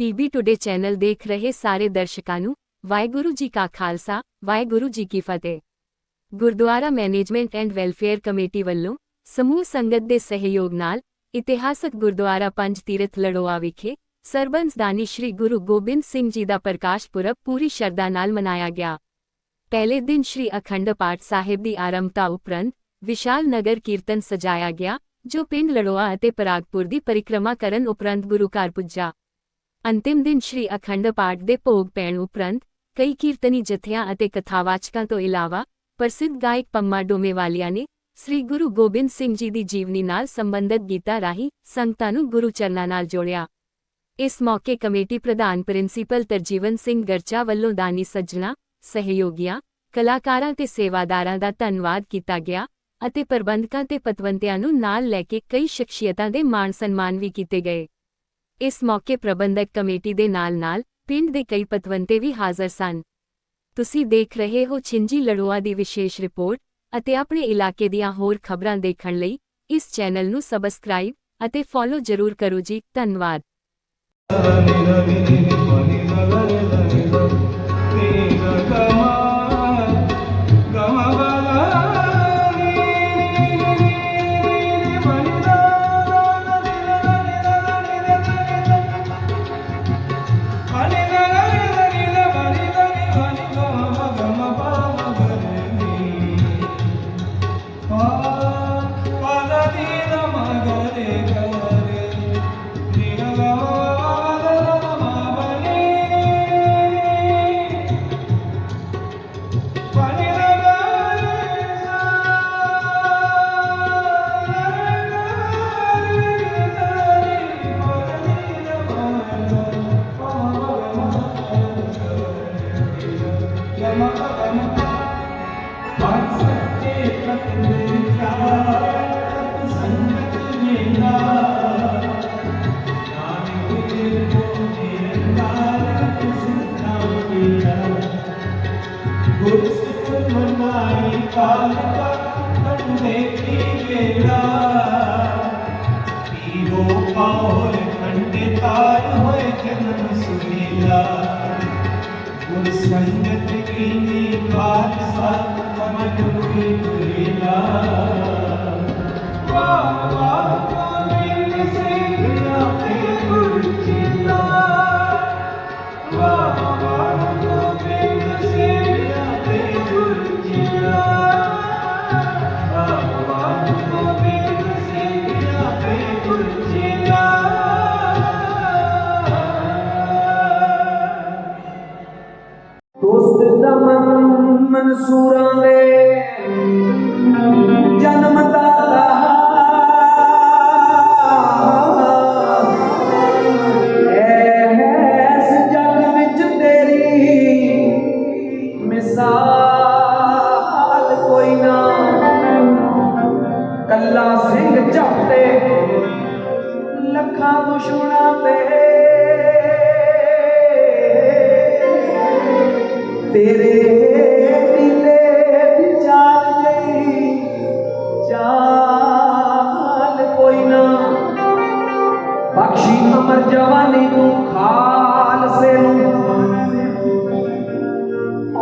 PB today channel ਦੇਖ ਰਹੇ ਸਾਰੇ ਦਰਸ਼ਕਾਂ ਨੂੰ ਵਾਹਿਗੁਰੂ ਜੀ ਕਾ ਖਾਲਸਾ ਵਾਹਿਗੁਰੂ ਜੀ ਕੀ ਫਤਿਹ gurdwara management and welfare committee ਵੱਲੋਂ ਸਮੂਹ ਸੰਗਤ ਦੇ ਸਹਿਯੋਗ ਨਾਲ ਇਤਿਹਾਸਕ ਗੁਰਦੁਆਰਾ ਪੰਜ ਤੀਰਥ ਲੜੋਆ ਵਿਖੇ ਸਰਬੰਸ ਦਾਨੀ ਸ੍ਰੀ ਗੁਰੂ ਗੋਬਿੰਦ ਸਿੰਘ ਜੀ ਦਾ ਪ੍ਰਕਾਸ਼ ਪੁਰਬ ਪੂਰੀ ਸ਼ਰਧਾ ਨਾਲ ਮਨਾਇਆ ਗਿਆ ਪਹਿਲੇ ਦਿਨ ਸ੍ਰੀ ਅਖੰਡ ਪਾਠ ਸਾਹਿਬ ਦੀ ਆਰੰਭਤਾ ਉਪਰੰਤ ਵਿਸ਼ਾਲ ਨਗਰ ਕੀਰਤਨ ਸਜਾਇਆ ਗਿਆ ਜੋ ਪਿੰਡ ਲੜੋਆ ਅਤੇ ਪਰਾਗਪੁਰ ਦੀ ਪਰਿਕਰਮਾ ਕਰਨ ਉਪਰੰਤ ਗੁਰੂ ਘਰ ਪੁੱਜਾ ਅੰਤਿਮ ਦਿਨ ਸ੍ਰੀ ਅਖੰਡ ਪਾਠ ਦੇ ਭੋਗ ਪੈਣ ਉਪਰੰਤ ਕਈ ਕੀਰਤਨੀ ਜਥਿਆਂ ਅਤੇ ਕਥਾਵਾਚਕਾਂ ਤੋਂ ਇਲਾਵਾ ਪ੍ਰਸਿੱਧ ਗਾਇਕ ਪੰਮਾ ਡੋਮੇਵਾਲੀਆ ਨੇ ਸ੍ਰੀ ਗੁਰੂ ਗੋਬਿੰਦ ਸਿੰਘ ਜੀ ਦੀ ਜੀਵਨੀ ਨਾਲ ਸੰਬੰਧਿਤ ਗੀਤਾਂ ਰਾਹੀਂ ਸੰਗਤਾਂ ਨੂੰ ਗੁਰੂ ਚਰਨਾਂ ਨਾਲ ਜੋੜਿਆ। ਇਸ ਮੌਕੇ ਕਮੇਟੀ ਪ੍ਰਧਾਨ ਪ੍ਰਿੰਸੀਪਲ ਤਰਜੀਵਨ ਸਿੰਘ ਗਰਚਾ ਵੱਲੋਂ ਦਾਨੀ ਸੱਜਣਾ, ਸਹਿਯੋਗੀਆਂ, ਕਲਾਕਾਰਾਂ ਤੇ ਸੇਵਾਦਾਰਾਂ ਦਾ ਧੰਨਵਾਦ ਕੀਤਾ ਗਿਆ ਅਤੇ ਪ੍ਰਬੰਧਕਾਂ ਤੇ ਪਤਵੰਤਿਆਂ ਨੂੰ ਨਾਲ ਲੈ ਕੇ ਕਈ ਸ਼ਖਸੀਅਤਾਂ ਦੇ ਮਾਣ ਸਨਮਾਨ ਵੀ ਕੀਤੇ ਗਏ। ਇਸ ਮੌਕੇ ਪ੍ਰਬੰਧਕ ਕਮੇਟੀ ਦੇ ਨਾਲ-ਨਾਲ ਪਿੰਡ ਦੇ ਕਈ ਪਤਵੰਤੇ ਵੀ ਹਾਜ਼ਰ ਸਨ। ਤੁਸੀਂ ਦੇਖ ਰਹੇ ਹੋ ਛਿੰਜੀ ਲੜੋਆ ਦੀ ਵਿਸ਼ੇਸ਼ ਰਿਪੋਰਟ ਅਤੇ ਆਪਣੇ ਇਲਾਕੇ ਦੀਆਂ ਹੋਰ ਖਬਰਾਂ ਦੇਖਣ ਲਈ ਇਸ ਚੈਨਲ ਨੂੰ ਸਬਸਕ੍ਰਾਈਬ ਅਤੇ ਫੋਲੋ ਜ਼ਰੂਰ ਕਰੋ ਜੀ। ਧੰਨਵਾਦ। ਗੁਰ ਸੰਗਤ ਕੀਨੀ ਖਾਲਸਾ ਮਨ ਕੀ ਵੇਲਾ ਦਾ ਮਨ ਮਨਸੂਰਾਂ ਦੇ। ਜਨਮ ਤੇਰੇ ਦਿਲੇ ਦੀ ਚਾਲ ਜਈ ਚਾਲ ਕੋਈ ਨਾ। ਬਖਸ਼ੀ ਅਮਰ ਜਵਾਨੀ ਤੂੰ ਖਾਲਸੇ ਨੂੰ।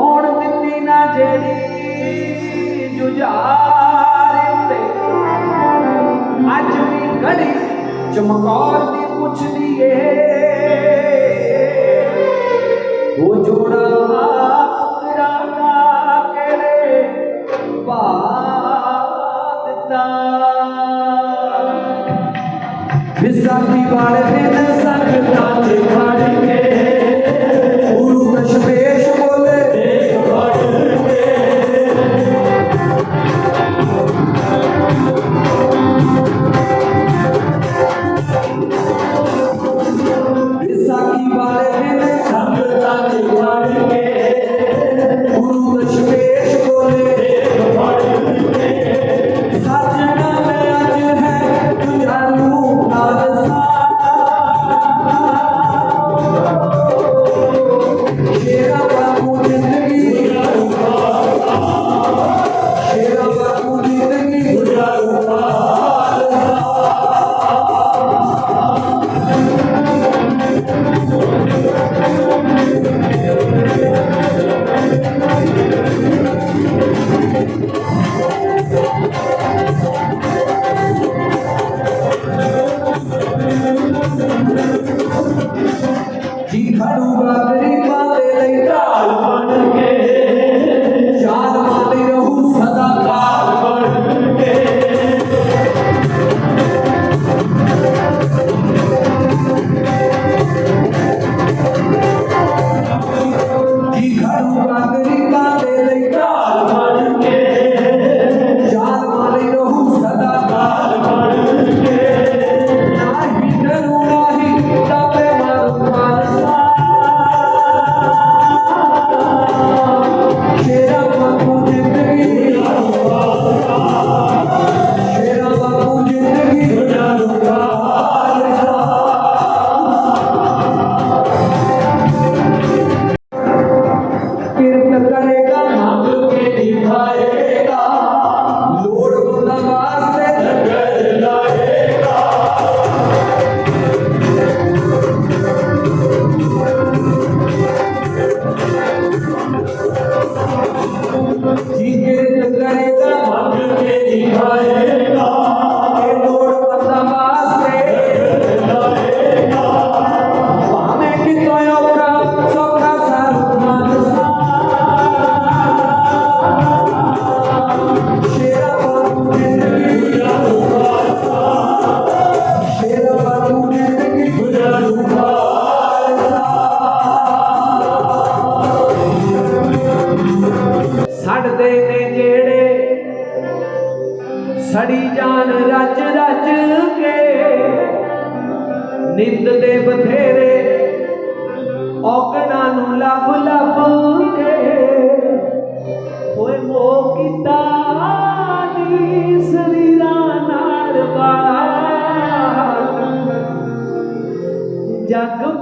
ਔਣ ਦਿੱਤੀ ਨਾ ਜਿਹੜੀ ਜੁਝਾਰ ਉੱਤੇ? ਅੱਜ ਵੀ ਘੜੀ ਚਮਕੌਰ ਦੀ ਪੁੱਛਦੀ ਏ।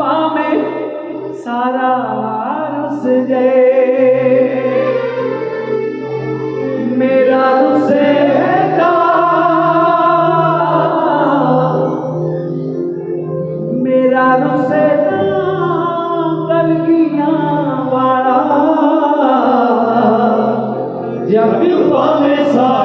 પામે સારા રસ જય મેરા રસે મેરા રસે કલગીના વાળા જબ પામે સારા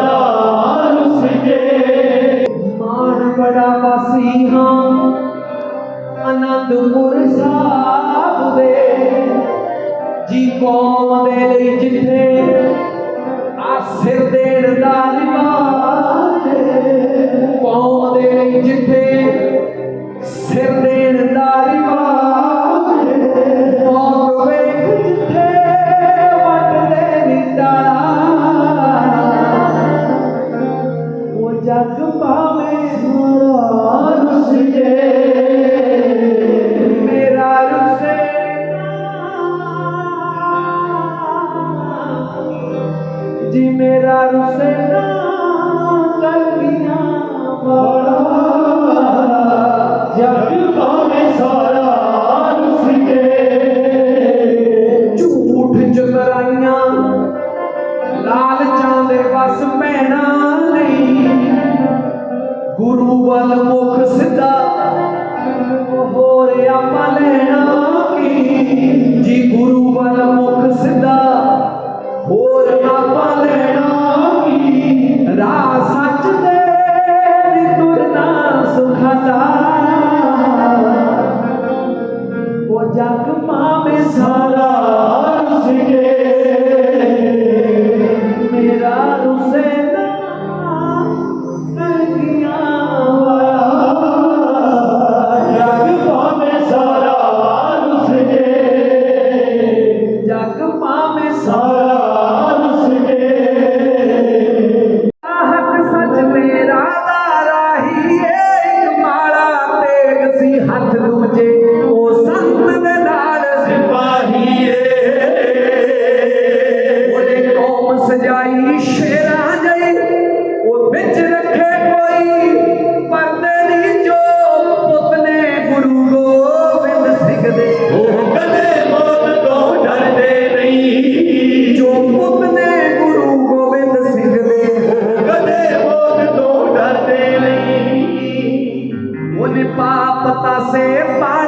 você é.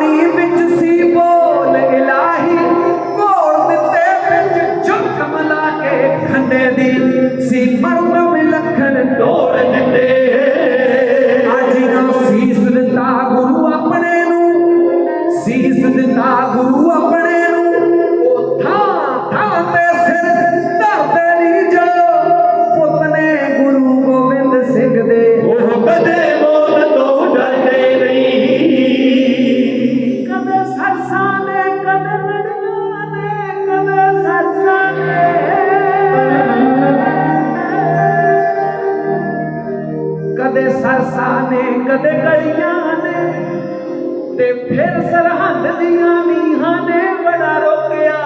ਸਰਹੰਦ ਦੀਆਂ ਨੀਹਾਂ ਨੇ ਬੜਾ ਰੋਕਿਆ,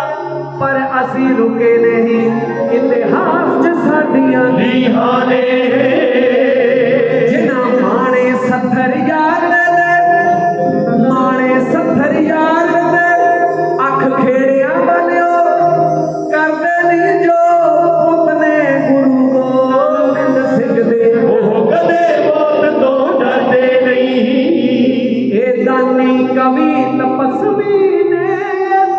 ਪਰ ਅਸੀਂ ਰੁਕੇ ਨਹੀਂ। ਇਤਿਹਾਸ 'ਚ ਸਾਡੀਆਂ ਨੀਹਾਂ ਨੇ। ਜਿਨ੍ਹਾਂ ਮਾਣੇ ਸੱਥਰ ਯਾਰ ਨੇ, ਮਾਣੇ ਸੱਥਰ ਯਾਰ ਨੇ, ਅੱਖ ਖੇੜਿਆ ਬਨਿਓ, ਕਰਦੇ ਨਹੀਂ ਜੋ ਉਤਨੇ ਗੁਰੂ ਗੋਬਿੰਦ ਸਿੰਘ ਦੇ। ਉਹ ਕਦੇ ਮੌਤ ਤੋਂ ਡਰਦੇ ਨਹੀਂ। ਕਵੀ ਤਪਸਵੀ ਨੇ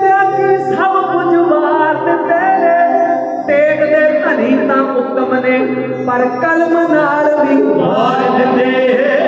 ਤਿਆਗ ਸਭ ਕੁਝ ਵਾਰ ਦਿੱਤੇ ਨੇ। ਤੇਗ ਦੇ ਧਨੀ ਤਾਂ ਉੱਤਮ ਨੇ, ਪਰ ਕਲਮ ਨਾਲ ਵੀ ਵਾਰ ਦਿੱਤੇ।